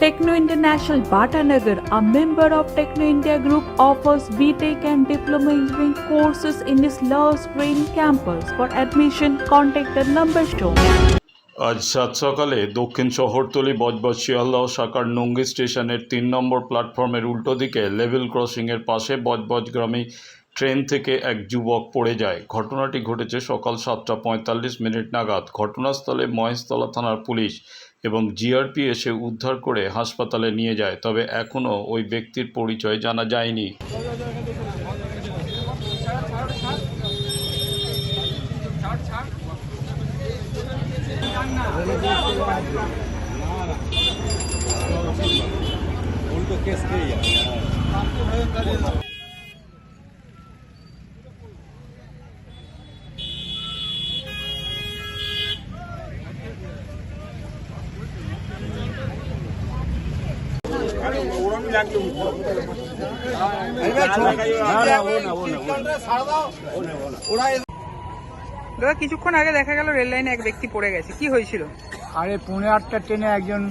Techno International Bhatanagar, a member of Techno India Group, offers BTEC and Diploma Engineering courses in its Love Green campus. For admission, contact the number shown. আজ সাত সকালে দক্ষিণ শহরতলি বজবজ শিয়ালদহ শাখার নঙ্গি স্টেশনের তিন নম্বর প্ল্যাটফর্মের উল্টো দিকে লেভেল ক্রসিংয়ের পাশে বজবজ গ্রামে ট্রেন থেকে এক যুবক পড়ে যায় ঘটনাটি ঘটেছে সকাল সাতটা পঁয়তাল্লিশ মিনিট নাগাদ ঘটনাস্থলে মহেশতলা থানার পুলিশ এবং জিআরপি এসে উদ্ধার করে হাসপাতালে নিয়ে যায়, তবে এখনও ওই ব্যক্তির পরিচয় জানা যায়নি। কেস দাদা কিছুক্ষণ আগে দেখা গেল রেল লাইনে এক ব্যক্তি পড়ে গেছে। কি হয়েছিল? আরে পৌনে আটটা ট্রেনে একজন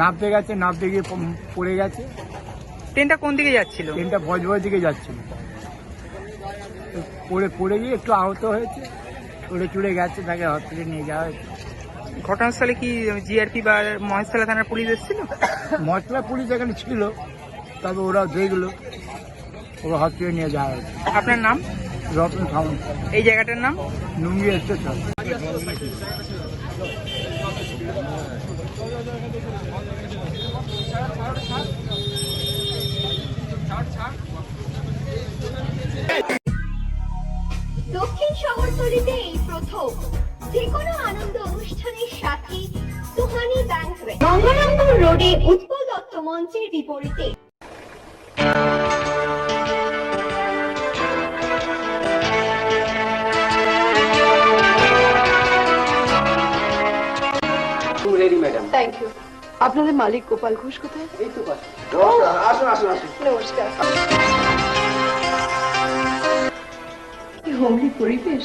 নামতে গেছে নামতে গিয়ে পড়ে গেছে। ট্রেনটা কোন দিকে যাচ্ছিল? ট্রেনটা ভজভজ দিকে যাচ্ছিল। পড়ে পড়ে গিয়ে একটু আহত হয়েছে। চড়ে চড়ে গেছে তাকে হসপিটালে নিয়ে যাওয়া হয়েছে। ঘটনাস্থলে কি জিআরপি বা মহেশতলা থানার পুলিশ এসেছিল? মশলা পুলিশ এখানে ছিল তবে ওরা দেখল ওরা হসপিটালে নিয়ে যাওয়া হয়েছে। আপনার নাম? রতন খাউন এই জায়গাটার নাম? নুঙ্গি স্টেশন দক্ষিণ শহরতলিতে এই প্রথম যে কোনো গঙ্গারামপুর রোডে উৎপল দত্ত মঞ্চের বিপরীতে। থ্যাংক ইউ আপনাদের মালিক গোপাল ঘোষ কোথায়? এই তো আসুন আসুন আসুন। নমস্কার। হোমলি পরিবেশ?